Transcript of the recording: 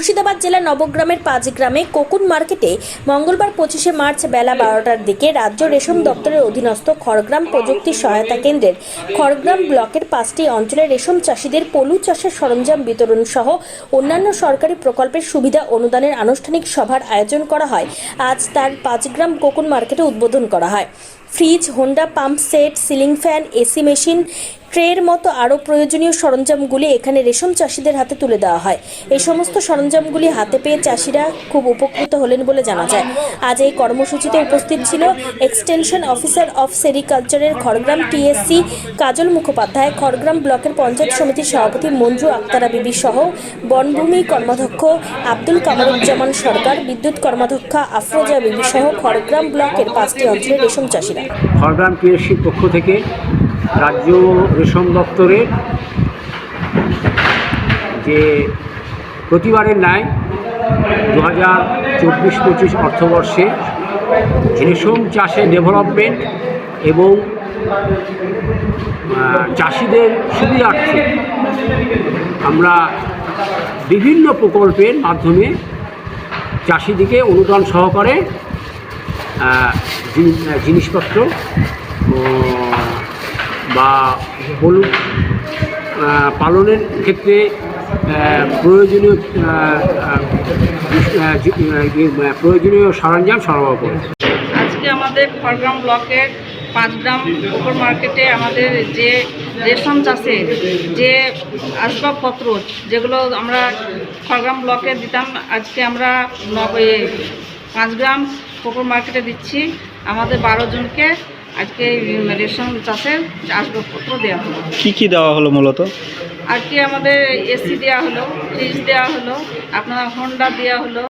মুর্শিদাবাদ জেলার নবগ্রামের পাঁচ গ্রামে কোকুন মার্কেটে মঙ্গলবার পঁচিশে মার্চ বেলা বারোটার দিকে রাজ্য রেশম দপ্তরের অধীনস্থ খড়গ্রাম প্রযুক্তি সহায়তা কেন্দ্রের খড়গ্রাম ব্লকের পাঁচটি অঞ্চলে রেশম চাষিদের পলু চাষের সরঞ্জাম বিতরণ সহ অন্যান্য সরকারি প্রকল্পের সুবিধা অনুদানের আনুষ্ঠানিক সভার আয়োজন করা হয়। আজ তার পাঁচ গ্রাম কোকুন মার্কেটে উদ্বোধন করা হয়। Fridge, Honda pump set, ceiling fan, AC machine, ট্রের মতো আরও প্রয়োজনীয় সরঞ্জামগুলি এখানে রেশম চাষিদের হাতে তুলে দেওয়া হয়। এই সমস্ত সরঞ্জামগুলি হাতে পেয়ে চাষিরা খুব উপকৃত হলেন বলে জানা যায়। আজ এই কর্মসূচিতে উপস্থিত ছিল এক্সটেনশন অফিসার অফ সেরিকালচারের খড়গ্রাম টিএসসি কাজল মুখোপাধ্যায়, খড়গ্রাম ব্লকের পঞ্চায়েত সমিতির সভাপতি মঞ্জু আক্তারা বিবি সহ বনভূমি কর্মাধ্যক্ষ আব্দুল কামরুজ্জামান সরকার, বিদ্যুৎ কর্মাধ্যক্ষা আফরোজা বিবি সহ খড়গ্রাম ব্লকের পাঁচটি অঞ্চলের রেশম চাষিরা। খড়গ্রাম টিএসসির পক্ষ থেকে রাজ্য রেশম দপ্তরের যে প্রতিবারের ন্যায় দু হাজার চব্বিশ পঁচিশ অর্থবর্ষে রেশম চাষে ডেভেলপমেন্ট এবং চাষিদের সুবিধার্থে আমরা বিভিন্ন প্রকল্পের মাধ্যমে চাষিদিকে অনুদান সহকারে জিনিসপত্র বা আহ, পালনের ক্ষেত্রে প্রয়োজনীয় ইয়ে, প্রয়োজনীয় সরঞ্জাম সরবরাহ করে। আজকে আমাদের খড়গ্রাম ব্লকের পাঁচ গ্রাম উপর মার্কেটে আমাদের যে রেশম চাষে যে আসবাবপত্র যেগুলো আমরা খড়গ্রাম ব্লকে দিতাম আজকে আমরা নব পুকুর মার্কেটে দিচ্ছি। আমাদের বারো জনকে আজকে রেশন রেশম চাষের আসবাবপত্র দেওয়া হলো। কি কি দেওয়া হলো মূলত? আজকে আমাদের এসি দেওয়া হলো ফ্রিজ দেওয়া হলো আপনার হন্ডা দেওয়া হলো।